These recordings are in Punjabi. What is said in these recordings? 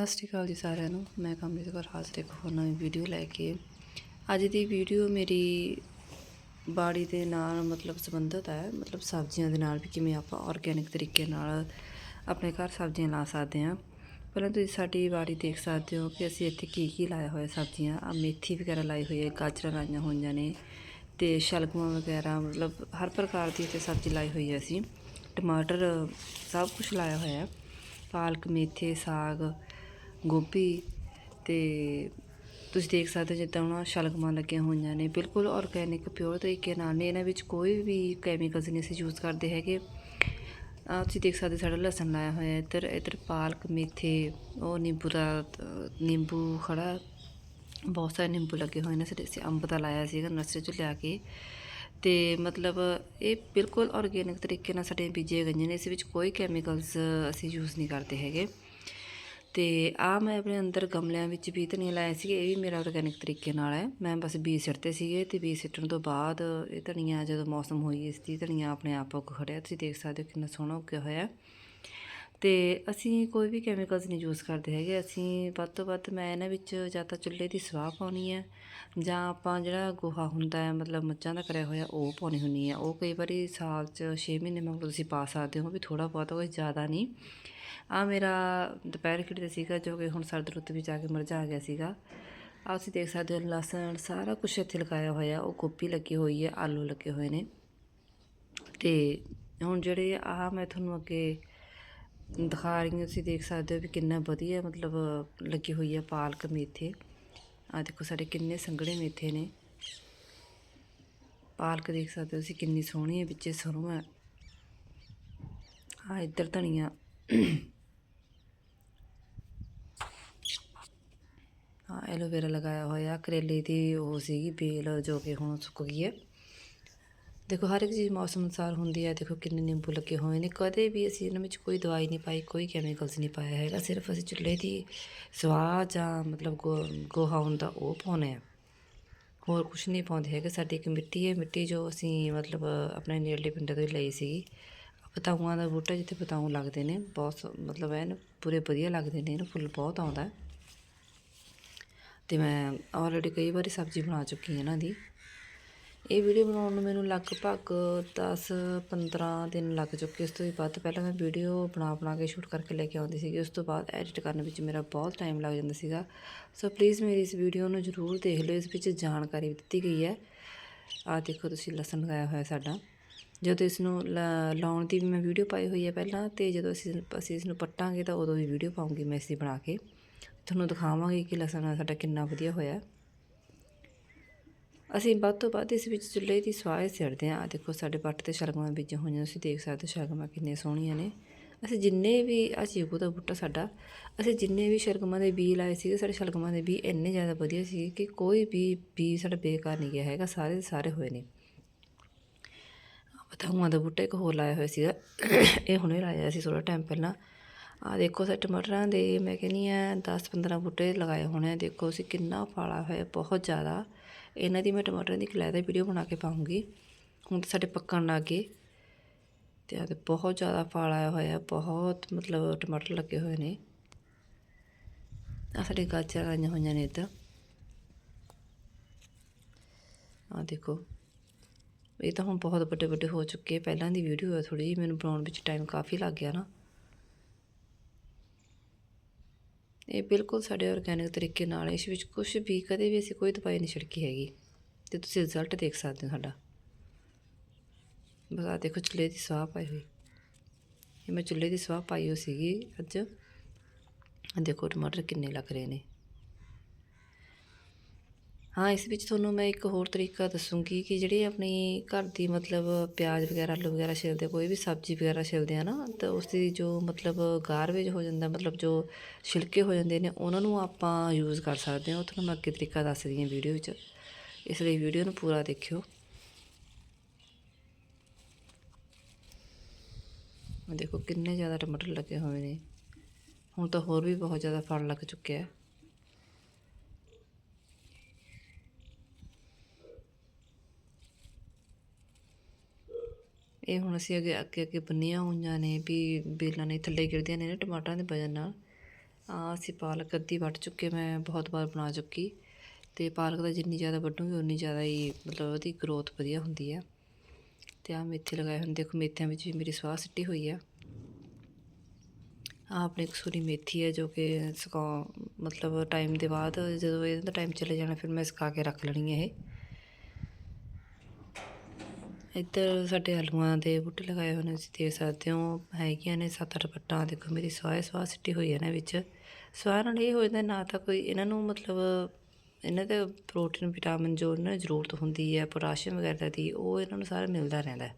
ਸਤਿ ਸ਼੍ਰੀ ਅਕਾਲ ਜੀ ਸਾਰਿਆਂ ਨੂੰ। ਮੈਂ ਕਮਲੀਤ ਕੌਰ ਹਾਜ਼ਰ ਇੱਕ ਹੋਰ ਨਵੀਂ ਵੀਡੀਓ ਲੈ ਕੇ। ਅੱਜ ਦੀ ਵੀਡੀਓ ਮੇਰੀ ਬਾੜੀ ਦੇ ਨਾਲ ਮਤਲਬ ਸੰਬੰਧਿਤ ਹੈ। ਮਤਲਬ ਸਬਜ਼ੀਆਂ ਦੇ ਨਾਲ ਵੀ ਕਿਵੇਂ ਆਪਾਂ ਆਰਗੈਨਿਕ ਤਰੀਕੇ ਨਾਲ ਆਪਣੇ ਘਰ ਸਬਜ਼ੀਆਂ ਲਾ ਸਕਦੇ ਹਾਂ। ਪਹਿਲਾਂ ਤੁਸੀਂ ਸਾਡੀ ਬਾੜੀ ਦੇਖ ਸਕਦੇ ਹੋ ਕਿ ਅਸੀਂ ਇੱਥੇ ਕੀ ਕੀ ਲਾਇਆ ਹੋਇਆ ਸਬਜ਼ੀਆਂ। ਆ ਮੇਥੀ ਵਗੈਰਾ ਲਾਈ ਹੋਈ ਹੈ, ਗਾਜਰਾਂ ਲਾਈਆਂ ਹੋਈਆਂ ਨੇ ਤੇ ਸ਼ਲਗਮਾਂ ਵਗੈਰਾ, ਮਤਲਬ ਹਰ ਪ੍ਰਕਾਰ ਦੀ ਇੱਥੇ ਸਬਜ਼ੀ ਲਾਈ ਹੋਈ ਹੈ ਅਸੀਂ। ਟਮਾਟਰ ਸਭ ਕੁਝ ਲਾਇਆ ਹੋਇਆ ਪਾਲਕ, ਮੇਥੇ, ਸਾਗ ਗੋਭੀ ਤੇ ਤੁਸੀਂ ਦੇਖ ਸਕਦੇ ਹੋ ਜਿੱਦਾਂ ਉਹਨਾਂ ਸ਼ਲਗਮਾਂ ਲੱਗੀਆਂ ਹੋਈਆਂ ਨੇ, ਬਿਲਕੁਲ ਆਰਗੈਨਿਕ ਪਿਓਰ ਤਰੀਕੇ ਨਾਲ ਨੇ। ਇਹਨਾਂ ਵਿੱਚ ਕੋਈ ਵੀ ਕੈਮੀਕਲਸ ਨਹੀਂ ਅਸੀਂ ਯੂਜ਼ ਕਰਦੇ ਹੈਗੇ। ਆ ਤੁਸੀਂ ਦੇਖ ਸਕਦੇ ਹੋ ਸਾਡਾ ਲਸਣ ਲਾਇਆ ਹੋਇਆ ਇੱਧਰ ਇੱਧਰ ਪਾਲਕ, ਮੇਥੇ, ਉਹ ਨਿੰਬੂ ਦਾ, ਨਿੰਬੂ ਖੜਾ, ਬਹੁਤ ਸਾਰੇ ਨਿੰਬੂ ਲੱਗੇ ਹੋਏ ਨੇ। ਸਾਡੇ ਅਸੀਂ ਅੰਬ ਦਾ ਲਾਇਆ ਸੀਗਾ ਨਰਸਰੀ ਚੋਂ ਲਿਆ ਕੇ। ਤੇ ਮਤਲਬ ਇਹ ਬਿਲਕੁਲ ਆਰਗੇਨਿਕ ਤਰੀਕੇ ਨਾਲ ਸਾਡੇ ਬੀਜੇ ਗਏ ਨੇ। ਇਸ ਵਿੱਚ ਕੋਈ ਕੈਮੀਕਲਸ ਅਸੀਂ ਯੂਜ਼ ਨਹੀਂ ਕਰਦੇ ਹੈਗੇ। ਤੇ ਆ ਮੈਂ ਆਪਣੇ ਅੰਦਰ ਗਮਲਿਆਂ ਵਿੱਚ ਵੀ ਧਨੀਆ ਲਾਇਆ ਸੀ, ਇਹ ਵੀ ਮੇਰਾ ਆਰਗੈਨਿਕ ਤਰੀਕੇ ਨਾਲ ਹੈ। ਮੈਂ ਬਸ ਬੀਜ ਸਿੱਟਦੇ ਸੀਗੇ ਤੇ ਬੀ ਸਿੱਟਣ ਤੋਂ ਬਾਅਦ ਇਹ ਧਨੀਆ ਜਦੋਂ ਮੌਸਮ ਹੋਈ ਇਸ ਦੀ, ਧਨੀਆ ਆਪਣੇ ਆਪ ਉੱਗ ਖੜਿਆ। ਤੁਸੀਂ ਦੇਖ ਸਕਦੇ ਹੋ ਕਿੰਨਾ ਸੋਹਣਾ ਉੱਗਿਆ ਹੋਇਆ। ਤੇ ਅਸੀਂ ਕੋਈ ਵੀ ਕੈਮੀਕਲਸ ਨਹੀਂ ਯੂਜ਼ ਕਰਦੇ ਹੈਗੇ। ਅਸੀਂ ਵੱਧ ਤੋਂ ਵੱਧ ਮੈਂ ਇਹਨਾਂ ਵਿੱਚ ਜਾਂ ਤਾਂ ਚੁੱਲ੍ਹੇ ਦੀ ਸਵਾਹ ਪਾਉਣੀ ਹੈ ਜਾਂ ਆਪਾਂ ਜਿਹੜਾ ਗੋਹਾ ਹੁੰਦਾ ਹੈ, ਮਤਲਬ ਮੱਝਾਂ ਦਾ ਕਰਿਆ ਹੋਇਆ, ਉਹ ਪਾਉਣੀ ਹੁੰਦੀ ਹੈ। ਉਹ ਕਈ ਵਾਰੀ ਸਾਲ 'ਚ 6 ਮਹੀਨੇ ਮਗਰੋਂ ਤੁਸੀਂ ਪਾ ਸਕਦੇ ਹੋ, ਵੀ ਥੋੜਾ ਬਹੁਤ ਕੋਈ ਜ਼ਿਆਦਾ ਨਹੀਂ। ਆ ਮੇਰਾ ਦੁਪਹਿਰ ਖਿੜਦੇ ਸੀਗਾ, ਜੋ ਕਿ ਹੁਣ ਸਰਦ ਰੁੱਤ ਵਿੱਚ ਆ ਕੇ ਮੁਰਝਾ ਗਿਆ ਸੀਗਾ। ਆ ਤੁਸੀਂ ਦੇਖ ਸਕਦੇ ਹੋ, ਲਸਣ ਸਾਰਾ ਕੁਝ ਇੱਥੇ ਲਗਾਇਆ ਹੋਇਆ, ਉਹ ਗੋਭੀ ਲੱਗੀ ਹੋਈ ਹੈ, ਆਲੂ ਲੱਗੇ ਹੋਏ ਨੇ। ਤੇ ਹੁਣ ਜਿਹੜੇ ਆ, ਮੈਂ ਤੁਹਾਨੂੰ ਅੱਗੇ ਦਿਖਾ ਰਹੀ ਹਾਂ, ਤੁਸੀਂ ਦੇਖ ਸਕਦੇ ਹੋ ਵੀ ਕਿੰਨਾ ਵਧੀਆ ਮਤਲਬ ਲੱਗੀ ਹੋਈ ਹੈ ਪਾਲਕ ਮੇਥੇ। ਆ ਦੇਖੋ ਸਾਡੇ ਕਿੰਨੇ ਸੰਘਣੇ ਮੇਥੇ ਨੇ। ਪਾਲਕ ਦੇਖ ਸਕਦੇ ਹੋ ਤੁਸੀਂ, ਕਿੰਨੀ ਸੋਹਣੀ ਹੈ, ਵਿੱਚੇ ਸਰੋਂ ਹੈ ਆ ਇੱਧਰ ਧਨੀਆ। ਹਾਂ, ਐਲੋਵੇਰਾ ਲਗਾਇਆ ਹੋਇਆ, ਕਰੇਲੇ ਦੀ ਉਹ ਸੀਗੀ ਬੇਲ ਜੋ ਕਿ ਹੁਣ ਸੁੱਕ ਗਈ ਹੈ। ਦੇਖੋ, ਹਰ ਇੱਕ ਚੀਜ਼ ਮੌਸਮ ਅਨੁਸਾਰ ਹੁੰਦੀ ਹੈ, ਦੇਖੋ ਕਿੰਨੇ ਨਿੰਬੂ ਲੱਗੇ ਹੋਏ ਨੇ। ਕਦੇ ਵੀ ਅਸੀਂ ਇਹਨਾਂ ਵਿੱਚ ਕੋਈ ਦਵਾਈ ਨਹੀਂ ਪਾਈ, ਕੋਈ ਕੈਮੀਕਲਸ ਨਹੀਂ ਪਾਇਆ ਹੈਗਾ। ਸਿਰਫ ਅਸੀਂ ਚੁੱਲ੍ਹੇ ਦੀ ਸਵਾਹ ਜਾਂ ਮਤਲਬ ਗੋ- ਗੋਹਾ ਹੁੰਦਾ, ਉਹ ਪਾਉਂਦੇ ਆ ਹੋਰ ਕੁਝ ਨਹੀਂ ਪਾਉਂਦੇ ਹੈਗੇ। ਸਾਡੀ ਇੱਕ ਮਿੱਟੀ ਹੈ, ਮਿੱਟੀ ਜੋ ਅਸੀਂ ਮਤਲਬ ਆਪਣੇ ਨੇੜਲੇ ਪਿੰਡਾਂ ਤੋਂ ਲਈ ਸੀਗੀ। ਪਤਾਊਆਂ ਦਾ ਬੂਟਾ ਜਿੱਥੇ ਪਤਾਊ ਲੱਗਦੇ ਨੇ, ਬਹੁਤ ਸ- ਮਤਲਬ ਐਨ ਪੂਰੇ ਵਧੀਆ ਲੱਗਦੇ ਨੇ, ਇਹਨੂੰ ਫੁੱਲ ਬਹੁਤ ਆਉਂਦਾ। ਤੇ ਮੈਂ ਆਲਰੇਡੀ ਕਈ ਵਾਰੀ ਸਬਜ਼ੀ ਬਣਾ ਚੁੱਕੀ ਹਾਂ ਇਹਨਾਂ ਦੀ। ਇਹ ਵੀਡੀਓ ਬਣਾਉਣ ਨੂੰ ਮੈਨੂੰ ਲਗਭਗ 10 15 ਦਿਨ ਲੱਗ ਚੁੱਕੇ। ਉਸ ਤੋਂ ਵੀ ਵੱਧ ਪਹਿਲਾਂ ਮੈਂ ਵੀਡੀਓ ਬਣਾ ਬਣਾ ਕੇ ਸ਼ੂਟ ਕਰਕੇ ਲੈ ਕੇ ਆਉਂਦੀ ਸੀਗੀ। ਉਸ ਤੋਂ ਬਾਅਦ ਐਡਿਟ ਕਰਨ ਵਿੱਚ ਮੇਰਾ ਬਹੁਤ ਟਾਈਮ ਲੱਗ ਜਾਂਦਾ ਸੀਗਾ। ਸੋ ਪਲੀਜ਼ ਮੇਰੀ ਇਸ ਵੀਡੀਓ ਨੂੰ ਜ਼ਰੂਰ ਦੇਖ ਲਿਓ। ਇਸ ਵਿੱਚ ਜਾਣਕਾਰੀ ਦਿੱਤੀ ਗਈ ਹੈ। ਆ ਦੇਖੋ ਤੁਸੀਂ ਲਸਣ ਲਗਾਇਆ ਹੋਇਆ ਸਾਡਾ। ਜਦੋਂ ਇਸ ਨੂੰ ਲਾ- ਲਾਉਣ ਦੀ ਵੀ ਮੈਂ ਵੀਡੀਓ ਪਾਈ ਹੋਈ ਹੈ ਪਹਿਲਾਂ ਤੇ ਜਦੋਂ ਅਸੀਂ ਅਸੀਂ ਇਸ ਨੂੰ ਪੱਟਾਂਗੇ ਤਾਂ ਉਦੋਂ ਵੀ ਵੀਡੀਓ ਪਾਉਂਗੀ ਮੈਂ ਇਸ ਦੀ ਬਣਾ ਕੇ। ਤੁਹਾਨੂੰ ਦਿਖਾਵਾਂਗੇ ਕਿ ਲਸਣ ਸਾਡਾ ਕਿੰਨਾ ਵਧੀਆ ਹੋਇਆ। ਅਸੀਂ ਵੱਧ ਤੋਂ ਵੱਧ ਇਸ ਵਿੱਚ ਚੁੱਲ੍ਹੇ ਦੀ ਸਵਾਹ ਸਿਰਦੇ ਹਾਂ। ਦੇਖੋ, ਸਾਡੇ ਪੱਟ ਤੇ ਸ਼ਲਗਮਾਂ ਬੀਜੀਆਂ ਹੋਈਆਂ। ਤੁਸੀਂ ਦੇਖ ਸਕਦੇ ਹੋ ਸ਼ਲਗਮਾਂ ਕਿੰਨੀਆਂ ਸੋਹਣੀਆਂ ਨੇ। ਅਸੀਂ ਜਿੰਨੇ ਵੀ ਆ ਚੀਕੂ ਦਾ ਬੂਟਾ ਸਾਡਾ, ਅਸੀਂ ਜਿੰਨੇ ਵੀ ਸ਼ਲਗਮਾਂ ਦੇ ਬੀਜ ਲਾਏ ਸੀਗੇ, ਸਾਡੇ ਸ਼ਲਗਮਾਂ ਦੇ ਬੀਜ ਇੰਨੇ ਜ਼ਿਆਦਾ ਵਧੀਆ ਸੀ ਕਿ ਕੋਈ ਵੀ ਬੀਜ ਸਾਡਾ ਬੇਕਾਰ ਨਹੀਂ ਗਿਆ ਹੈਗਾ। ਸਾਰੇ ਦੇ ਸਾਰੇ ਹੋਏ ਨੇ। ਪਤਾਊਆਂ ਦਾ ਬੂਟਾ ਇੱਕ ਹੋਰ ਲਾਇਆ ਹੋਇਆ ਸੀਗਾ। ਇਹ ਹੁਣੇ ਲਾਇਆ ਸੀ ਥੋੜਾ ਟਾਈਮ ਪਹਿਲਾਂ। ਆ ਦੇਖੋ ਸਾਡੇ ਟਮਾਟਰਾਂ ਦੇ, ਮੈਂ ਕਹਿੰਦੀ ਆ 10 15 ਬੂਟੇ ਲਗਾਏ ਹੋਣੇ ਆ, ਦੇਖੋ ਅਸੀਂ ਕਿੰਨਾ ਫਾਲਾ ਹੋਇਆ, ਬਹੁਤ ਜ਼ਿਆਦਾ। ਇਹਨਾਂ ਦੀ ਮੈਂ ਟਮਾਟਰਾਂ ਦੀ ਕਲਾਇਦਾ ਵੀਡੀਓ ਬਣਾ ਕੇ ਪਾਉਂਗੀ। ਹੁਣ ਤਾਂ ਸਾਡੇ ਪੱਕਣ ਲੱਗ ਗਏ। ਤੇ ਆ ਤੇ ਬਹੁਤ ਜ਼ਿਆਦਾ ਫਲ ਆਇਆ ਹੋਇਆ, ਬਹੁਤ ਮਤਲਬ ਟਮਾਟਰ ਲੱਗੇ ਹੋਏ ਨੇ। ਆ ਸਾਡੇ ਗਾਜਰਾਂ ਆਈਆਂ ਹੋਈਆਂ ਨੇ ਇੱਧਰ। ਆ ਦੇਖੋ, ਇਹ ਤਾਂ ਹੁਣ ਬਹੁਤ ਵੱਡੇ ਵੱਡੇ ਹੋ ਚੁੱਕੇ ਪਹਿਲਾਂ ਦੀ ਵੀਡੀਓ ਹੈ ਥੋੜੀ ਜਿਹੀ, ਮੈਨੂੰ ਬਣਾਉਣ ਵਿੱਚ ਟਾਈਮ ਕਾਫੀ ਲੱਗ ਗਿਆ ਨਾ। ਇਹ ਬਿਲਕੁਲ ਸਾਡੇ ਆਰਗੈਨਿਕ ਤਰੀਕੇ ਨਾਲ ਇਸ ਵਿੱਚ ਕੁਝ ਵੀ ਕਦੇ ਵੀ ਅਸੀਂ ਕੋਈ ਦਵਾਈ ਨਹੀਂ ਛਿੜਕੀ ਹੈਗੀ। ਤੇ ਤੁਸੀਂ ਰਿਜ਼ਲਟ ਦੇਖ ਸਕਦੇ ਹੋ ਸਾਡਾ। ਬਸ ਆ ਦੇਖੋ ਚੁੱਲ੍ਹੇ ਦੀ ਸਵਾਹ ਪਾਈ ਹੋਈ। ਇਹ ਮੈਂ ਚੁੱਲ੍ਹੇ ਦੀ ਸਵਾਹ ਪਾਈ ਹੋਈ ਸੀਗੀ ਅੱਜ। ਦੇਖੋ ਟਮਾਟਰ ਕਿੰਨੇ ਲੱਗ ਰਹੇ ਨੇ। ਹਾਂ, ਇਸ ਵਿੱਚ ਤੁਹਾਨੂੰ ਮੈਂ ਇੱਕ ਹੋਰ ਤਰੀਕਾ ਦੱਸੂੰਗੀ ਕਿ ਜਿਹੜੀ ਆਪਣੀ ਘਰ ਦੀ ਮਤਲਬ ਪਿਆਜ਼ ਵਗੈਰਾ, ਆਲੂ ਵਗੈਰਾ ਛਿਲਦੇ, ਕੋਈ ਵੀ ਸਬਜ਼ੀ ਵਗੈਰਾ ਛਿਲਦੇ ਆ ਨਾ, ਤਾਂ ਉਸ ਦੀ ਜੋ ਮਤਲਬ ਗਾਰਬੇਜ ਹੋ ਜਾਂਦਾ, ਮਤਲਬ ਜੋ ਛਿਲਕੇ ਹੋ ਜਾਂਦੇ ਨੇ, ਉਹਨਾਂ ਨੂੰ ਆਪਾਂ ਯੂਜ਼ ਕਰ ਸਕਦੇ ਹਾਂ। ਉਹ ਤੁਹਾਨੂੰ ਮੈਂ ਅੱਗੇ ਤਰੀਕਾ ਦੱਸਦੀ ਹਾਂ ਵੀਡੀਓ ਵਿੱਚ। ਇਸ ਲਈ ਵੀਡੀਓ ਨੂੰ ਪੂਰਾ ਦੇਖਿਓ। ਦੇਖੋ, ਕਿੰਨੇ ਜ਼ਿਆਦਾ ਟਮਾਟਰ ਲੱਗੇ ਹੋਏ ਨੇ। ਹੁਣ ਤਾਂ ਹੋਰ ਵੀ ਬਹੁਤ ਜ਼ਿਆਦਾ ਫਲ ਲੱਗ ਚੁੱਕਿਆ। ਹੈ ਇਹ ਹੁਣ ਅਸੀਂ ਅੱਗੇ ਅੱਗੇ ਅੱਗੇ ਬੰਨੀਆਂ ਹੋਈਆਂ ਨੇ ਵੀ ਬੇਲਾਂ ਨੇ ਥੱਲੇ ਗਿਰਦੀਆਂ ਨੇ ਨਾ ਟਮਾਟਰਾਂ ਦੇ ਵਜਨ ਨਾਲ। ਆ ਅਸੀਂ ਪਾਲਕ ਅੱਧੀ ਵੱਢ ਚੁੱਕੇ, ਮੈਂ ਬਹੁਤ ਵਾਰ ਬਣਾ ਚੁੱਕੀ। ਤੇ ਪਾਲਕ ਦਾ ਜਿੰਨੀ ਜ਼ਿਆਦਾ ਵੱਢੂਗੀ, ਉਨੀ ਜ਼ਿਆਦਾ ਹੀ ਮਤਲਬ ਉਹਦੀ ਗਰੋਥ ਵਧੀਆ ਹੁੰਦੀ ਹੈ ਤੇ ਆ ਮੇਥੇ ਲਗਾਏ ਹੋਏ ਨੇ, ਦੇਖੋ ਮੇਥਿਆਂ ਵਿੱਚ ਵੀ ਮੇਰੀ ਸਵਾਹ ਸਿੱਟੀ ਹੋਈ ਆ। ਆ ਆਪਣੀ ਕਸੂਰੀ ਮੇਥੀ ਹੈ ਜੋ ਕਿ ਸੁਕਾ, ਮਤਲਬ ਟਾਈਮ ਦੇ ਬਾਅਦ ਜਦੋਂ ਇਹਦਾ ਟਾਈਮ ਚਲੇ ਜਾਣਾ, ਫਿਰ ਮੈਂ ਸੁਕਾ ਕੇ ਰੱਖ ਲੈਣੀ ਹੈ ਇਹ। ਇੱਧਰ ਸਾਡੇ ਆਲੂਆਂ ਦੇ ਬੂਟੇ ਲਗਾਏ ਹੋਏ ਨੇ ਤੁਸੀਂ ਦੇਖ ਸਕਦੇ ਹੋ। ਹੈਗੀਆਂ ਨੇ ਸੱਤ ਅੱਠ ਪੱਟਾਂ। ਦੇਖੋ ਮੇਰੀ ਸਵਾਹ ਸਵਾਹ ਸਿੱਟੀ ਹੋਈ ਹੈ ਨਾ ਵਿੱਚ। ਸਵਾਹ ਨਾਲ ਇਹ ਹੋ ਜਾਂਦਾ ਨਾ ਤਾਂ ਕੋਈ ਇਹਨਾਂ ਨੂੰ ਮਤਲਬ ਇਹਨਾਂ ਦੇ ਪ੍ਰੋਟੀਨ, ਵਿਟਾਮਿਨ ਜੋ ਇਹਨਾਂ ਨੂੰ ਜ਼ਰੂਰਤ ਹੁੰਦੀ ਹੈ, ਪੋਟਾਸ਼ੀਅਮ ਵਗੈਰਾ ਦੀ, ਉਹ ਇਹਨਾਂ ਨੂੰ ਸਾਰਾ ਮਿਲਦਾ ਰਹਿੰਦਾ ਹੈ।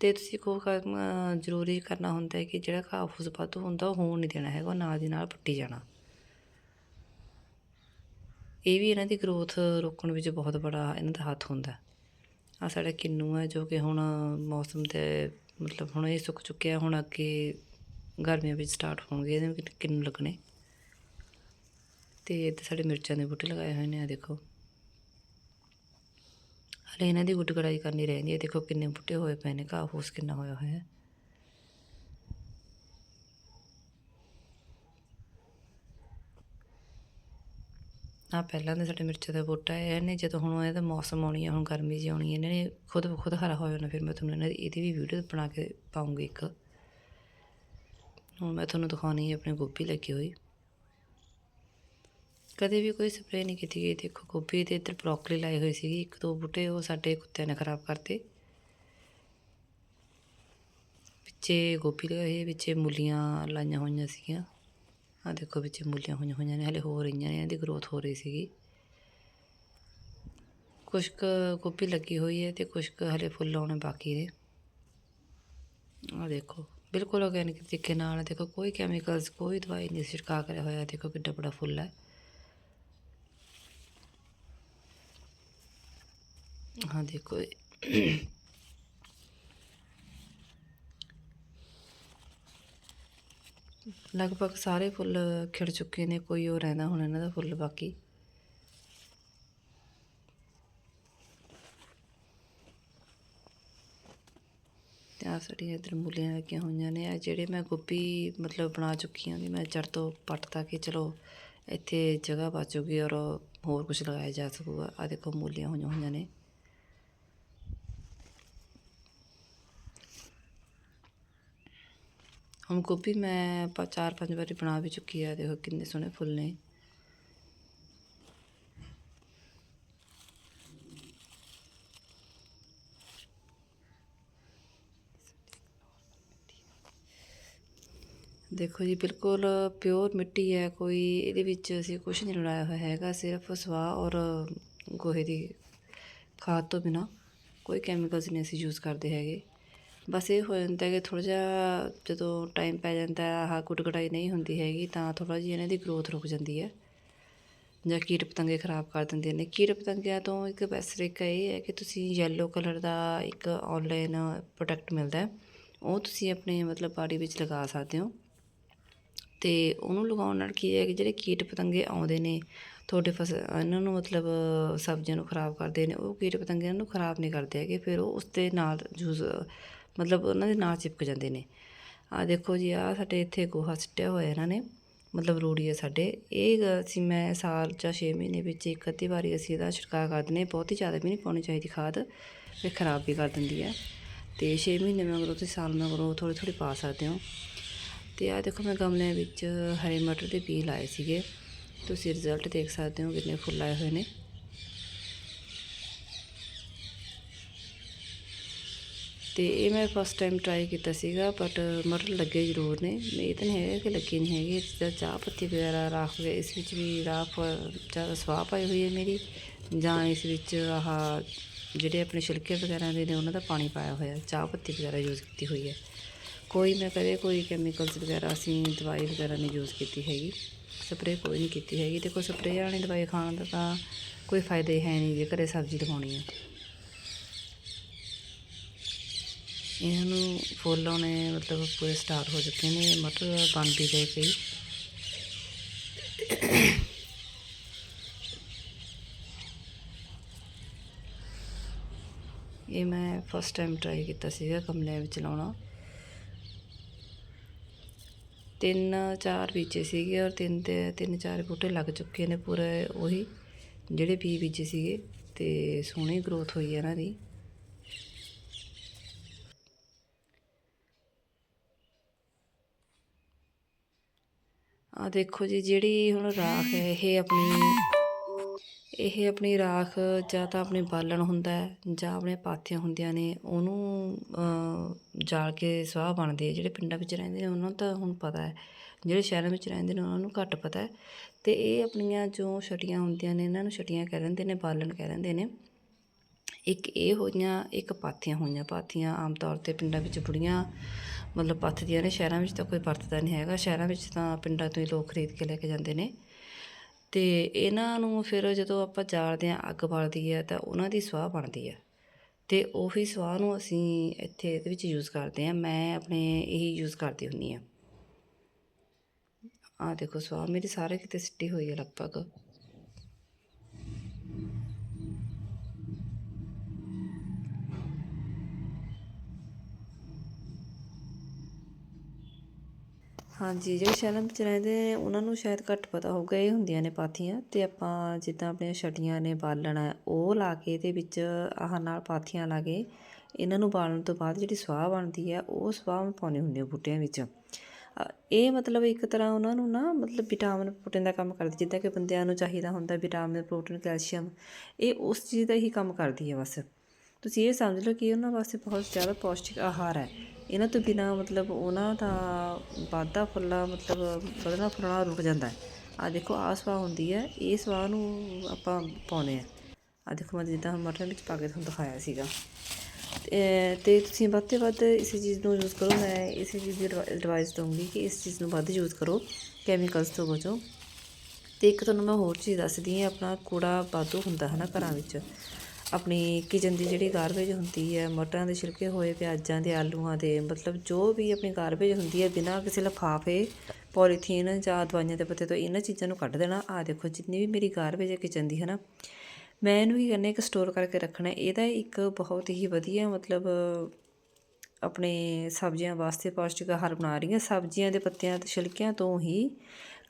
ਤੇ ਤੁਸੀਂ ਕੋ ਕੰਮ ਜ਼ਰੂਰੀ ਕਰਨਾ ਹੁੰਦਾ ਹੈ ਕਿ ਜਿਹੜਾ ਘਾਹ ਫੂਸ ਵਾਧੂ ਹੁੰਦਾ, ਉਹ ਹੋਣ ਨਹੀਂ ਦੇਣਾ ਹੈਗਾ, ਉਹ ਨਾਲ ਦੀ ਨਾਲ ਪੱਟੀ ਜਾਣਾ। ਇਹ ਵੀ ਇਹਨਾਂ ਦੀ ਗਰੋਥ ਰੋਕਣ ਵਿੱਚ ਬਹੁਤ ਬੜਾ ਇਹਨਾਂ ਦਾ ਹੱਥ ਹੁੰਦਾ ਆ ਸਾਡਾ ਕਿੰਨੂ ਹੈ ਜੋ ਕਿ ਹੁਣ ਮੌਸਮ ਤੇ ਮਤਲਬ ਹੁਣ ਇਹ ਸੁੱਕ ਚੁੱਕਿਆ, ਹੁਣ ਅੱਗੇ ਗਰਮੀਆਂ ਵਿੱਚ ਸਟਾਰਟ ਹੋਣਗੇ, ਇਹਦੇ ਵਿੱਚ ਕਿੰਨੂ ਲੱਗਣੇ? ਤੇ ਇੱਥੇ ਸਾਡੇ ਮਿਰਚਾਂ ਦੇ ਬੂਟੇ ਲਗਾਏ ਹੋਏ ਨੇ ਆ ਦੇਖੋ। ਹਲੇ ਇਹਨਾਂ ਦੀ ਗੁੱਡ ਕੜਾਈ ਕਰਨੀ ਰਹਿੰਦੀ ਹੈ, ਦੇਖੋ ਕਿੰਨੇ ਬੂਟੇ ਹੋਏ ਪਏ ਨੇ ਘਾਹ ਫੂਸ ਕਿੰਨਾ ਹੋਇਆ ਹੋਇਆ ਹੈ। ਆ ਪਹਿਲਾਂ ਤਾਂ ਸਾਡੇ ਮਿਰਚ ਦਾ ਬੂਟਾ ਹੈ, ਇਹਨੇ ਜਦੋਂ ਹੁਣ ਇਹਦਾ ਮੌਸਮ ਆਉਣੀ ਹੈ ਹੁਣ ਗਰਮੀ ਜੀ ਆਉਣੀ ਹੈ ਇਹਨਾਂ ਨੇ ਖੁਦ ਬਖੁਦ ਹਰਾ ਹੋ ਜਾਣਾ, ਫਿਰ ਮੈਂ ਤੁਹਾਨੂੰ ਇਹਨਾਂ ਦੀ ਇਹਦੀ ਵੀ ਵੀਡੀਓ ਬਣਾ ਕੇ ਪਾਉਂਗੀ ਇੱਕ। ਹੁਣ ਮੈਂ ਤੁਹਾਨੂੰ ਦਿਖਾਉਣੀ ਹੈ ਆਪਣੀ ਗੋਭੀ ਲੱਗੀ ਹੋਈ। ਕਦੇ ਵੀ ਕੋਈ ਸਪਰੇਅ ਨਹੀਂ ਕੀਤੀ ਗਈ। ਦੇਖੋ ਗੋਭੀ ਤੇ ਇੱਧਰ ਬਰੋਕਲੀ ਲਾਈ ਹੋਈ ਸੀਗੀ, ਇੱਕ ਦੋ ਬੂਟੇ ਉਹ ਸਾਡੇ ਕੁੱਤਿਆਂ ਨੇ ਖਰਾਬ ਕਰਤੇ। ਵਿੱਚੇ ਗੋਭੀ ਲਗਾਈ ਹੋਈ ਵਿੱਚੇ ਮੂਲੀਆਂ ਲਾਈਆਂ ਹੋਈਆਂ ਸੀਗੀਆਂ। ਆ ਦੇਖੋ ਵਿੱਚ ਮੂਲੀਆਂ ਹੋਈਆਂ ਹੋਈਆਂ ਨੇ, ਹਲੇ ਹੋ ਰਹੀਆਂ ਨੇ, ਇਹਦੀ ਗਰੋਥ ਹੋ ਰਹੀ ਸੀਗੀ। ਕੁਛ ਕੁ ਗੋਭੀ ਲੱਗੀ ਹੋਈ ਹੈ ਤੇ ਕੁਛ ਕੁ ਹਲੇ ਫੁੱਲ ਆਉਣੇ ਬਾਕੀ ਨੇ। ਆ ਦੇਖੋ, ਬਿਲਕੁਲ ਆਰਗੈਨਿਕ ਤਰੀਕੇ ਨਾਲ ਦੇਖੋ ਕੋਈ ਕੈਮੀਕਲਸ ਕੋਈ ਦਵਾਈ ਨਹੀਂ ਛਿੜਕਾ ਕਰਿਆ ਹੋਇਆ ਦੇਖੋ ਕਿੱਡਾ ਬੜਾ ਫੁੱਲ ਹੈ। ਹਾਂ ਦੇਖੋ ਲਗਭਗ ਸਾਰੇ ਫੁੱਲ ਖਿੜ ਚੁੱਕੇ ਨੇ, ਕੋਈ ਉਹ ਰਹਿੰਦਾ ਹੁਣ ਇਹਨਾਂ ਦਾ ਫੁੱਲ ਬਾਕੀ। ਤੇ ਆ ਸਾਡੀਆਂ ਇੱਧਰ ਮੂਲੀਆਂ ਲੱਗੀਆਂ ਹੋਈਆਂ ਨੇ। ਆ ਜਿਹੜੇ ਮੈਂ ਗੋਭੀ ਮਤਲਬ ਬਣਾ ਚੁੱਕੀ ਹਾਂ ਵੀ ਮੈਂ ਜੜ ਤੋਂ ਪੱਟਤਾ ਕਿ ਚਲੋ ਇੱਥੇ ਜਗ੍ਹਾ ਬਚੂਗੀ ਔਰ ਹੋਰ ਕੁਝ ਲਗਾਇਆ ਜਾ ਸਕੂਗਾ। ਆ ਦੇਖੋ ਮੂਲੀਆਂ ਹੋਈਆਂ ਹੋਈਆਂ ਨੇ। ਹੁਣ ਗੋਭੀ ਮੈਂ ਚਾਰ ਪੰਜ ਵਾਰੀ ਬਣਾ ਵੀ ਚੁੱਕੀ ਆ, ਦੇਖੋ ਕਿੰਨੇ ਸੋਹਣੇ ਫੁੱਲ ਨੇ। ਦੇਖੋ ਜੀ, ਬਿਲਕੁਲ ਪਿਓਰ ਮਿੱਟੀ ਹੈ, ਕੋਈ ਇਹਦੇ ਵਿੱਚ ਅਸੀਂ ਕੁਝ ਨਹੀਂ ਰਲਾਇਆ ਹੋਇਆ ਹੈਗਾ, ਸਿਰਫ ਸਵਾਹ ਔਰ ਗੋਹੇ ਦੀ ਖਾਦ ਤੋਂ ਬਿਨਾ, ਕੋਈ ਕੈਮੀਕਲਸ ਨਹੀਂ ਅਸੀਂ ਯੂਜ਼ ਕਰਦੇ ਹੈਗੇ। ਬਸ ਇਹ ਹੋ ਜਾਂਦਾ ਕਿ ਥੋੜਾ ਜਿਹਾ ਜਦੋਂ ਟਾਈਮ ਪੈ ਜਾਂਦਾ, ਆਹ ਗੁੱਡ ਕਟਾਈ ਨਹੀਂ ਹੁੰਦੀ ਹੈਗੀ, ਤਾਂ ਥੋੜਾ ਜਿਹਾ ਇਹਨਾਂ ਦੀ ਗਰੋਥ ਰੁਕ ਜਾਂਦੀ ਹੈ। ਜਾਂ ਕੀਟ ਪਤੰਗੇ ਖਰਾਬ ਕਰ ਦਿੰਦੇ ਨੇ। ਕੀਟ ਪਤੰਗਿਆਂ ਤੋਂ ਇੱਕ ਬੈਸਟ ਤਰੀਕਾ ਇਹ ਹੈ ਕਿ ਤੁਸੀਂ ਯੈਲੋ ਕਲਰ ਦਾ ਇੱਕ ਆਨਲਾਈਨ ਪ੍ਰੋਡਕਟ ਮਿਲਦਾ ਉਹ ਤੁਸੀਂ ਆਪਣੇ ਮਤਲਬ ਬਾੜੀ ਵਿੱਚ ਲਗਾ ਸਕਦੇ ਹੋ। ਤੇ ਉਹਨੂੰ ਲਗਾਉਣ ਨਾਲ ਕੀ ਹੈ ਕਿ ਜਿਹੜੇ ਕੀਟ ਪਤੰਗੇ ਆਉਂਦੇ ਨੇ, ਤੁਹਾਡੇ ਫਸ, ਇਹਨਾਂ ਨੂੰ ਮਤਲਬ ਸਬਜ਼ੀਆਂ ਨੂੰ ਖਰਾਬ ਕਰਦੇ ਨੇ, ਉਹ ਕੀਟ ਪਤੰਗੇ ਇਹਨਾਂ ਨੂੰ ਖਰਾਬ ਨਹੀਂ ਕਰਦੇ ਹੈਗੇ। ਫਿਰ ਉਹ ਉਸ ਦੇ ਨਾਲ ਯੂਜ਼ ਮਤਲਬ ਉਹਨਾਂ ਦੇ ਨਾਂ ਚਿਪਕ ਜਾਂਦੇ ਨੇ। ਆ ਦੇਖੋ ਜੀ ਆ ਸਾਡੇ ਇੱਥੇ ਗੋਹਾ ਸਿੱਟਿਆ ਹੋਇਆ ਇਹਨਾਂ ਨੇ, ਮਤਲਬ ਰੂੜੀ ਹੈ ਸਾਡੇ। ਇਹ ਗ- ਅਸੀਂ ਮੈਂ ਸਾਲ ਜਾਂ 6 ਮਹੀਨੇ ਵਿੱਚ ਇੱਕ ਅੱਧੀ ਵਾਰੀ ਅਸੀਂ ਇਹਦਾ ਛਿੜਕਾਅ ਕਰ ਦਿੰਦੇ ਹਾਂ। ਬਹੁਤੀ ਜ਼ਿਆਦਾ ਵੀ ਨਹੀਂ ਪਾਉਣੀ ਚਾਹੀਦੀ ਖਾਦ ਫਿਰ ਖਰਾਬ ਵੀ ਕਰ ਦਿੰਦੀ ਹੈ। ਤੇ 6 ਮਹੀਨੇ ਮਗਰੋਂ ਤੁਸੀਂ ਸਾਲ ਮਗਰੋਂ ਥੋੜ੍ਹੀ ਥੋੜ੍ਹੀ ਪਾ ਸਕਦੇ ਹੋ। ਤੇ ਆ ਦੇਖੋ ਮੈਂ ਗਮਲਿਆਂ ਵਿੱਚ ਹਰੇ ਮਟਰ ਦੇ ਬੀਜ ਲਾਏ ਸੀਗੇ। ਤੁਸੀਂ ਰਿਜ਼ਲਟ ਦੇਖ ਸਕਦੇ ਹੋ ਕਿੰਨੇ ਫੁੱਲ ਆਏ ਹੋਏ ਨੇ। ਤੇ ਇਹ ਮੈਂ ਫਸਟ ਟਾਈਮ ਟਰਾਈ ਕੀਤਾ ਸੀਗਾ ਬਟ ਮਟਰ ਲੱਗੇ ਜ਼ਰੂਰ ਨੇ। ਇਹ ਤਾਂ ਨਹੀਂ ਹੈਗਾ ਕਿ ਲੱਗੇ ਨਹੀਂ ਹੈਗੇ। ਇਸ ਦਾ ਚਾਹ ਪੱਤੀ ਵਗੈਰਾ ਰਾਖ ਵਗੈਰਾ ਇਸ ਵਿੱਚ ਵੀ ਰਾਖ ਜ਼ਿਆਦਾ ਸਵਾਹ ਪਾਈ ਹੋਈ ਹੈ ਮੇਰੀ। ਜਾਂ ਇਸ ਵਿੱਚ ਆਹ ਜਿਹੜੇ ਆਪਣੇ ਛਿਲਕੇ ਵਗੈਰਾ ਦੇ ਨੇ, ਉਹਨਾਂ ਦਾ ਪਾਣੀ ਪਾਇਆ ਹੋਇਆ। ਚਾਹ ਪੱਤੀ ਵਗੈਰਾ ਯੂਜ਼ ਕੀਤੀ ਹੋਈ ਹੈ। ਕੋਈ ਮੈਂ ਕਦੇ ਕੋਈ ਕੈਮੀਕਲਸ ਵਗੈਰਾ, ਅਸੀਂ ਦਵਾਈ ਵਗੈਰਾ ਨਹੀਂ ਯੂਜ਼ ਕੀਤੀ ਹੈਗੀ। ਸਪਰੇਅ ਕੋਈ ਨਹੀਂ ਕੀਤੀ ਹੈਗੀ। ਦੇਖੋ ਸਪਰੇਅ ਵਾਲੀ ਦਵਾਈ ਖਾਣ ਦਾ ਤਾਂ ਕੋਈ ਫਾਇਦਾ ਹੀ ਹੈ ਨਹੀਂ ਜੇ ਘਰੇ ਸਬਜ਼ੀ ਲਗਾਉਣੀ ਹੈ। ਇਹਨਾਂ ਨੂੰ ਫੁੱਲ ਆਉਣੇ ਮਤਲਬ ਪੂਰੇ ਸਟਾਰਟ ਹੋ ਚੁੱਕੇ ਨੇ, ਮਟਰ ਬਣ ਵੀ ਗਏ ਕਈ ਇਹ ਮੈਂ ਫਸਟ ਟਾਈਮ ਟਰਾਈ ਕੀਤਾ ਸੀਗਾ ਗਮਲਿਆਂ ਵਿੱਚ ਲਾਉਣਾ। ਤਿੰਨ ਚਾਰ ਬੀਜੇ ਸੀਗੇ ਔਰ ਤਿੰਨ ਤੇ ਤਿੰਨ ਚਾਰ ਬੂਟੇ ਲੱਗ ਚੁੱਕੇ ਨੇ ਪੂਰੇ ਉਹੀ, ਜਿਹੜੇ ਬੀ ਬੀਜੇ ਸੀਗੇ ਤੇ ਸੋਹਣੀ ਗਰੋਥ ਹੋਈ ਹੈ ਇਹਨਾਂ ਦੀ। ਆ ਦੇਖੋ ਜੀ, ਜਿਹੜੀ ਹੁਣ ਰਾਖ ਹੈ, ਇਹ ਆਪਣੀ ਇਹ ਆਪਣੀ ਰਾਖ ਜਾਂ ਤਾਂ ਆਪਣੇ ਬਾਲਣ ਹੁੰਦਾ ਹੈ ਜਾਂ ਆਪਣੇ ਪਾਥੀਆਂ ਹੁੰਦੀਆਂ ਨੇ, ਉਹਨੂੰ ਜਾਲ ਕੇ ਸਵਾਹ ਬਣਦੀ ਹੈ। ਜਿਹੜੇ ਪਿੰਡਾਂ ਵਿੱਚ ਰਹਿੰਦੇ ਨੇ, ਉਹਨਾਂ ਨੂੰ ਤਾਂ ਹੁਣ ਪਤਾ ਹੈ, ਜਿਹੜੇ ਸ਼ਹਿਰਾਂ ਵਿੱਚ ਰਹਿੰਦੇ ਨੇ, ਉਹਨਾਂ ਨੂੰ ਘੱਟ ਪਤਾ ਹੈ। ਤੇ ਇਹ ਆਪਣੀਆਂ ਜੋ ਛਟੀਆਂ ਹੁੰਦੀਆਂ ਨੇ, ਇਹਨਾਂ ਨੂੰ ਛਟੀਆਂ ਕਹਿ ਦਿੰਦੇ ਨੇ, ਬਾਲਣ ਕਹਿ ਦਿੰਦੇ ਨੇ। ਇੱਕ ਇਹ ਹੋਈਆਂ, ਇੱਕ ਪਾਥੀਆਂ ਹੋਈਆਂ। ਪਾਥੀਆਂ ਆਮ ਤੌਰ ਤੇ ਪਿੰਡਾਂ ਵਿੱਚ ਬੁੜੀਆਂ, ਮਤਲਬ ਪੱਥਦੀਆਂ ਨੇ ਸ਼ਹਿਰਾਂ ਵਿੱਚ ਤਾਂ ਕੋਈ ਵਰਤਦਾ ਨਹੀਂ ਹੈਗਾ। ਸ਼ਹਿਰਾਂ ਵਿੱਚ ਤਾਂ ਪਿੰਡਾਂ ਤੋਂ ਹੀ ਲੋਕ ਖਰੀਦ ਕੇ ਲੈ ਕੇ ਜਾਂਦੇ ਨੇ। ਤੇ ਇਹਨਾਂ ਨੂੰ ਫਿਰ ਜਦੋਂ ਆਪਾਂ ਜਾਲਦੇ ਹਾਂ ਅੱਗ ਬਾਲਦੀ ਹੈ ਤਾਂ ਉਹਨਾਂ ਦੀ ਸਵਾਹ ਬਣਦੀ ਹੈ। ਤੇ ਉਹੀ ਸਵਾਹ ਨੂੰ ਅਸੀਂ ਇੱਥੇ ਇਹਦੇ ਵਿੱਚ ਯੂਜ਼ ਕਰਦੇ ਹਾਂ। ਮੈਂ ਆਪਣੇ ਇਹੀ ਯੂਜ਼ ਕਰਦੀ ਹੁੰਦੀ ਹਾਂ। ਆਹ ਦੇਖੋ, ਸਵਾਹ ਮੇਰੀ ਸਾਰੇ ਕਿਤੇ ਸਿੱਟੀ ਹੋਈ ਹੈ ਲਗਭਗ। ਹਾਂਜੀ, ਜਿਹੜੇ ਸ਼ਹਿਰਾਂ ਵਿੱਚ ਰਹਿੰਦੇ ਨੇ, ਉਹਨਾਂ ਨੂੰ ਸ਼ਾਇਦ ਘੱਟ ਪਤਾ ਹੋਊਗਾ, ਇਹ ਹੁੰਦੀਆਂ ਨੇ ਪਾਥੀਆਂ। ਅਤੇ ਆਪਾਂ ਜਿੱਦਾਂ ਆਪਣੀਆਂ ਛਟੀਆਂ ਨੇ, ਬਾਲਣਾ, ਉਹ ਲਾ ਕੇ ਇਹਦੇ ਵਿੱਚ ਆਹ ਨਾਲ ਪਾਥੀਆਂ ਲਾ ਕੇ ਇਹਨਾਂ ਨੂੰ ਬਾਲਣ ਤੋਂ ਬਾਅਦ ਜਿਹੜੀ ਸਵਾਹ ਬਣਦੀ ਹੈ ਉਹ ਸਵਾਹ ਪਾਉਣੀ ਹੁੰਦੇ ਹੈ ਬੂਟਿਆਂ ਵਿੱਚ। ਇਹ ਮਤਲਬ ਇੱਕ ਤਰ੍ਹਾਂ ਉਹਨਾਂ ਨੂੰ ਨਾ, ਮਤਲਬ ਵਿਟਾਮਿਨ ਪ੍ਰੋਟੀਨ ਦਾ ਕੰਮ ਕਰਦੀ, ਜਿੱਦਾਂ ਕਿ ਬੰਦਿਆਂ ਨੂੰ ਚਾਹੀਦਾ ਹੁੰਦਾ ਵਿਟਾਮਿਨ, ਪ੍ਰੋਟੀਨ, ਕੈਲਸ਼ੀਅਮ, ਇਹ ਉਸ ਚੀਜ਼ ਦਾ ਹੀ ਕੰਮ ਕਰਦੀ ਹੈ ਬਸ। ਤੁਸੀਂ ਇਹ ਸਮਝ ਲਓ ਕਿ ਉਹਨਾਂ ਵਾਸਤੇ ਬਹੁਤ ਜ਼ਿਆਦਾ ਪੌਸ਼ਟਿਕ ਆਹਾਰ ਹੈ। ਇਹਨਾਂ ਤੋਂ ਬਿਨਾ ਮਤਲਬ ਉਹਨਾਂ ਦਾ ਵਾਧਾ ਫੁੱਲਾ ਮਤਲਬ ਵਧਣਾ ਫੁੱਲਣਾ ਰੁਕ ਜਾਂਦਾ ਹੈ। ਆ ਦੇਖੋ, ਆਹ ਸਵਾਹ ਹੁੰਦੀ ਹੈ। ਇਹ ਸਵਾਹ ਨੂੰ ਆਪਾਂ ਪਾਉਂਦੇ ਆ ਆ ਦੇਖੋ, ਮੈਂ ਜਿੱਦਾਂ ਮਟਰ ਵਿੱਚ ਪਾ ਕੇ ਤੁਹਾਨੂੰ ਦਿਖਾਇਆ ਸੀਗਾ। ਤੇ ਤੁਸੀਂ ਵੱਧ ਤੋਂ ਵੱਧ ਇਸ ਚੀਜ਼ ਨੂੰ ਯੂਜ਼ ਕਰੋ। ਮੈਂ ਇਸੇ ਚੀਜ਼ ਦੀ ਐਡਵਾਈਸ ਦਊਂਗੀ ਕਿ ਇਸ ਚੀਜ਼ ਨੂੰ ਵੱਧ ਯੂਜ਼ ਕਰੋ ਕੈਮੀਕਲਸ ਤੋਂ ਬਚੋ। ਤੇ ਇੱਕ ਤੁਹਾਨੂੰ ਮੈਂ ਹੋਰ ਚੀਜ਼ ਦੱਸਦੀ ਹਾਂ, ਆਪਣਾ ਕੂੜਾ ਵਾਧੂ ਹੁੰਦਾ ਹੈ ਨਾ ਘਰਾਂ ਵਿੱਚ। ਆਪਣੀ ਕਿਚਨ ਦੀ ਜਿਹੜੀ ਗਾਰਬੇਜ ਹੁੰਦੀ ਹੈ, ਮਟਰਾਂ ਦੇ ਛਿਲਕੇ ਹੋਏ, ਪਿਆਜ਼ਾਂ ਦੇ, ਆਲੂਆਂ ਦੇ, ਮਤਲਬ ਜੋ ਵੀ ਆਪਣੀ ਗਾਰਬੇਜ ਹੁੰਦੀ ਹੈ, ਬਿਨਾਂ ਕਿਸੇ ਲਿਫਾਫੇ, ਪੋਲੀਥੀਨ ਜਾਂ ਦਵਾਈਆਂ ਦੇ ਪੱਤੇ ਤੋਂ ਇਹਨਾਂ ਚੀਜ਼ਾਂ ਨੂੰ ਕੱਢ ਦੇਣਾ। ਆ ਦੇਖੋ, ਜਿੰਨੀ ਵੀ ਮੇਰੀ ਗਾਰਬੇਜ ਹੈ ਕਿਚਨ ਦੀ ਹੈ ਨਾ ਮੈਂ ਇਹਨੂੰ ਕੀ ਕਰਨਾ ਇੱਕ ਸਟੋਰ ਕਰਕੇ ਰੱਖਣਾ। ਇਹਦਾ ਇੱਕ ਬਹੁਤ ਹੀ ਵਧੀਆ ਮਤਲਬ ਆਪਣੇ ਸਬਜ਼ੀਆਂ ਵਾਸਤੇ ਪੌਸ਼ਟਿਕ ਆਹਾਰ ਬਣਾ ਰਹੀ ਹਾਂ। ਸਬਜ਼ੀਆਂ ਦੇ ਪੱਤਿਆਂ ਤੇ ਛਿਲਕਿਆਂ ਤੋਂ ਹੀ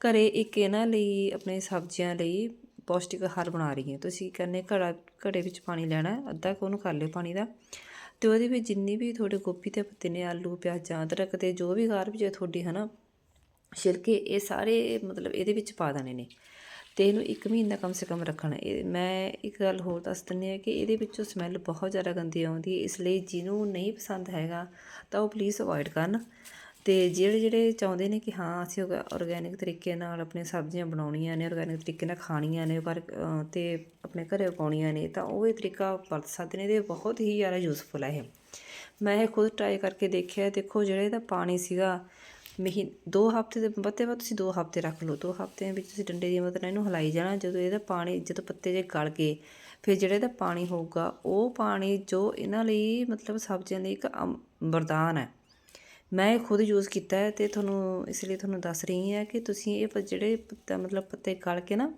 ਘਰੇ ਇੱਕ ਇਹਨਾਂ ਲਈ, ਆਪਣੇ ਸਬਜ਼ੀਆਂ ਲਈ ਪੌਸ਼ਟਿਕ ਆਹਾਰ ਬਣਾ ਰਹੀ ਹਾਂ। ਤੁਸੀਂ ਕਰਨੇ ਘੜਾ, ਘੜੇ ਵਿੱਚ ਪਾਣੀ ਲੈਣਾ, ਅੱਧਾ ਕੁ ਉਹਨੂੰ ਕਰ ਲਿਓ ਪਾਣੀ ਦਾ। ਤੇ ਉਹਦੇ ਵਿੱਚ ਜਿੰਨੀ ਵੀ ਤੁਹਾਡੇ ਗੋਭੀ ਦੇ ਪੱਤੇ ਨੇ ਆਲੂ, ਪਿਆਜ਼ਾਂ, ਅਦਰਕ ਤੇ ਜੋ ਵੀ ਗਾਰਬੇਜ ਹੈ ਤੁਹਾਡੀ ਹੈ ਨਾ ਛਿਲਕੇ, ਇਹ ਸਾਰੇ ਮਤਲਬ ਇਹਦੇ ਵਿੱਚ ਪਾ ਦੇਣੇ ਨੇ। ਤੇ ਇਹਨੂੰ 1 ਮਹੀਨਾ ਕਮ ਸੇ ਕਮ ਰੱਖਣਾ। ਇਹ ਮੈਂ ਇੱਕ ਗੱਲ ਹੋਰ ਦੱਸ ਦਿੰਦੀ ਹਾਂ ਕਿ ਇਹਦੇ ਵਿੱਚੋਂ ਸਮੈਲ ਬਹੁਤ ਜ਼ਿਆਦਾ ਗੰਦੀ ਆਉਂਦੀ ਹੈ। ਇਸ ਲਈ ਜਿਹਨੂੰ ਨਹੀਂ ਪਸੰਦ ਹੈਗਾ ਤਾਂ ਉਹ ਪਲੀਜ਼ ਅਵੋਇਡ ਕਰਨ। ਤੇ ਜਿਹੜੇ ਜਿਹੜੇ ਚਾਹੁੰਦੇ ਨੇ ਕਿ ਹਾਂ ਅਸੀਂ ਆਰਗੈਨਿਕ ਤਰੀਕੇ ਨਾਲ ਆਪਣੀਆਂ ਸਬਜ਼ੀਆਂ ਬਣਾਉਣੀਆਂ ਨੇ ਆਰਗੈਨਿਕ ਤਰੀਕੇ ਨਾਲ ਖਾਣੀਆਂ ਨੇ ਪਰ ਅ, ਤੇ ਆਪਣੇ ਘਰੇ ਉਗਾਉਣੀਆਂ ਨੇ ਤਾਂ ਉਹ ਇਹ ਤਰੀਕਾ ਵਰਤ ਸਕਦੇ ਨੇ ਤੇ ਬਹੁਤ ਹੀ ਜ਼ਿਆਦਾ ਯੂਸਫੁਲ ਹੈ ਇਹ। ਮੈਂ ਇਹ ਖੁਦ ਟਰਾਈ ਕਰਕੇ ਦੇਖਿਆ ਦੇਖੋ ਜਿਹੜੇ ਇਹਦਾ ਪਾਣੀ ਸੀਗਾ ਮਹੀ ਦੋ ਹਫ਼ਤੇ ਦੇ ਬੱਤੇ ਬਾਅਦ ਤੁਸੀਂ ਦੋ ਹਫ਼ਤੇ ਰੱਖ ਲਓ ਦੋ ਹਫ਼ਤਿਆਂ ਵਿੱਚ ਤੁਸੀਂ ਡੰਡੇ ਦੀ ਮਦਦ ਨਾਲ ਇਹਨੂੰ ਹਿਲਾਈ ਜਾਣਾ ਜਦੋਂ ਇਹਦਾ ਪਾਣੀ ਜਦੋਂ ਪੱਤੇ ਜੇ ਗਲ ਗਏ ਫਿਰ ਜਿਹੜਾ ਇਹਦਾ ਪਾਣੀ ਹੋਊਗਾ ਉਹ ਪਾਣੀ ਜੋ ਇਹਨਾਂ ਲਈ ਮਤਲਬ ਸਬਜ਼ੀਆਂ ਲਈ ਇੱਕ ਅਮ- ਵਰਦਾਨ ਹੈ। ਮੈਂ ਇਹ ਖੁਦ ਯੂਜ਼ ਕੀਤਾ ਹੈ ਤੇ ਤੁਹਾਨੂੰ ਇਸ ਲਈ ਤੁਹਾਨੂੰ ਦੱਸ ਰਹੀ ਹਾਂ ਕਿ ਤੁਸੀਂ ਇਹ ਪ- ਜਿਹੜੇ ਪੱਤਾ, ਮਤਲਬ ਪੱਤੇ ਗਲ ਕੇ ਨਾ,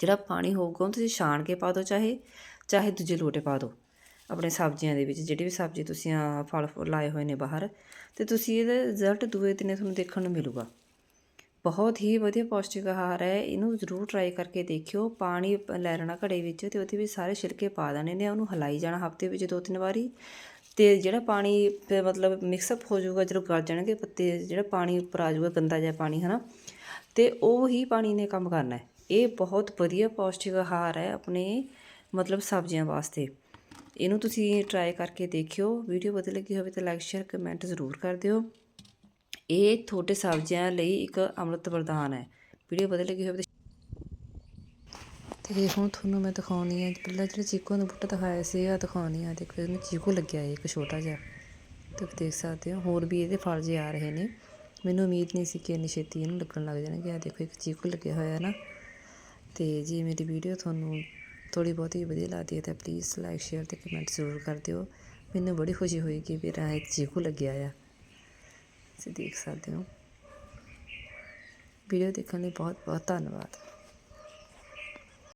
ਜਿਹੜਾ ਪਾਣੀ ਹੋਊਗਾ ਉਹ ਤੁਸੀਂ ਛਾਣ ਕੇ ਪਾ ਦਿਓ ਚਾਹੇ ਚਾਹੇ ਦੂਜੇ ਲੋਟੇ ਪਾ ਦਿਓ ਆਪਣੇ ਸਬਜ਼ੀਆਂ ਦੇ ਵਿੱਚ, ਜਿਹੜੀ ਵੀ ਸਬਜ਼ੀ ਤੁਸੀਂ ਆ ਫਲ ਫੁੱਲ ਲਾਏ ਹੋਏ ਨੇ ਬਾਹਰ, ਤੇ ਤੁਸੀਂ ਇਹਦਾ ਰਿਜ਼ਲਟ ਦੂਏ ਦਿਨੇ ਤੁਹਾਨੂੰ ਦੇਖਣ ਨੂੰ ਮਿਲੂਗਾ। ਬਹੁਤ ਹੀ ਵਧੀਆ ਪੌਸ਼ਟਿਕ ਆਹਾਰ ਹੈ, ਇਹਨੂੰ ਜ਼ਰੂਰ ਟਰਾਈ ਕਰਕੇ ਦੇਖਿਓ। ਪਾਣੀ ਲੈ ਲੈਣਾ ਘੜੇ ਵਿੱਚ ਤੇ ਉਹਦੇ ਵਿੱਚ ਸਾਰੇ ਛਿਲਕੇ ਪਾ ਦੇਣੇ ਨੇ, ਉਹਨੂੰ ਹਲਾਈ ਜਾਣਾ ਹਫ਼ਤੇ ਵਿੱਚ ਦੋ ਤਿੰਨ ਵਾਰੀ। ਅਤੇ ਜਿਹੜਾ ਪਾਣੀ ਫਿਰ ਮਤਲਬ ਮਿਕਸਅਪ ਹੋ ਜਾਊਗਾ, ਜਦੋਂ ਗਲ ਜਾਣਗੇ ਪੱਤੇ, ਜਿਹੜਾ ਪਾਣੀ ਉੱਪਰ ਆ ਜਾਊਗਾ, ਗੰਦਾ ਜਿਹਾ ਪਾਣੀ ਹੈ ਨਾ ਤੇ ਉਹ ਹੀ ਪਾਣੀ ਨੇ ਕੰਮ ਕਰਨਾ ਹੈ। ਇਹ ਬਹੁਤ ਵਧੀਆ ਪੌਸ਼ਟਿਕ ਆਹਾਰ ਹੈ ਆਪਣੇ ਮਤਲਬ ਸਬਜ਼ੀਆਂ ਵਾਸਤੇ। ਇਹਨੂੰ ਤੁਸੀਂ ਟਰਾਈ ਕਰਕੇ ਦੇਖਿਓ। ਵੀਡੀਓ ਵਧੀਆ ਲੱਗੀ ਹੋਵੇ ਤਾਂ ਲਾਈਕ ਸ਼ੇਅਰ ਕਮੈਂਟ ਜ਼ਰੂਰ ਕਰ ਦਿਓ। ਇਹ ਤੁਹਾਡੇ ਸਬਜ਼ੀਆਂ ਲਈ ਇੱਕ ਅੰਮ੍ਰਿਤ ਵਰਦਾਨ ਹੈ। ਵੀਡੀਓ ਵਧੀਆ ਲੱਗੀ ਹੋਵੇ ਤੇ ਹੁਣ ਤੁਹਾਨੂੰ ਮੈਂ ਦਿਖਾਉਣੀ ਹੈ ਪਹਿਲਾਂ ਜਿਹੜਾ ਚੀਕੂ ਦਾ ਬੂਟਾ ਦਿਖਾਇਆ ਸੀ ਆ ਦਿਖਾਉਣੀ ਆ, ਦੇਖੋ ਇਹਨੂੰ ਚੀਕੂ ਲੱਗਿਆ ਹੈ ਇੱਕ ਛੋਟਾ ਜਿਹਾ। ਤੇ ਦੇਖ ਸਕਦੇ ਹੋ, ਹੋਰ ਵੀ ਇਹਦੇ ਫਲ ਜੇ ਆ ਰਹੇ ਨੇ। ਮੈਨੂੰ ਉਮੀਦ ਨਹੀਂ ਸੀ ਕਿ ਇੰਨੀ ਛੇਤੀ ਇਹਨੂੰ ਲੱਗਣ ਲੱਗ ਜਾਣਗੇ। ਆ ਦੇਖੋ, ਇੱਕ ਚੀਕੂ ਲੱਗਿਆ ਹੋਇਆ ਨਾ। ਤੇ ਜੇ ਮੇਰੀ ਵੀਡੀਓ ਤੁਹਾਨੂੰ ਥੋੜੀ ਬਹੁਤੀ ਵਧੀਆ ਲੱਗਦੀ ਹੈ, ਤਾਂ ਪਲੀਜ਼ ਲਾਈਕ ਸ਼ੇਅਰ ਤੇ ਕਮੈਂਟ ਜ਼ਰੂਰ ਕਰ ਦਿਓ। ਮੈਨੂੰ ਬੜੀ ਖੁਸ਼ੀ ਹੋਈ ਕਿ ਮੇਰਾ ਇੱਕ ਚੀਕੂ ਲੱਗਿਆ ਆ। ਤੁਸੀਂ ਦੇਖ ਸਕਦੇ ਹੋ। ਵੀਡੀਓ ਦੇਖਣ ਲਈ ਬਹੁਤ ਬਹੁਤ ਧੰਨਵਾਦ।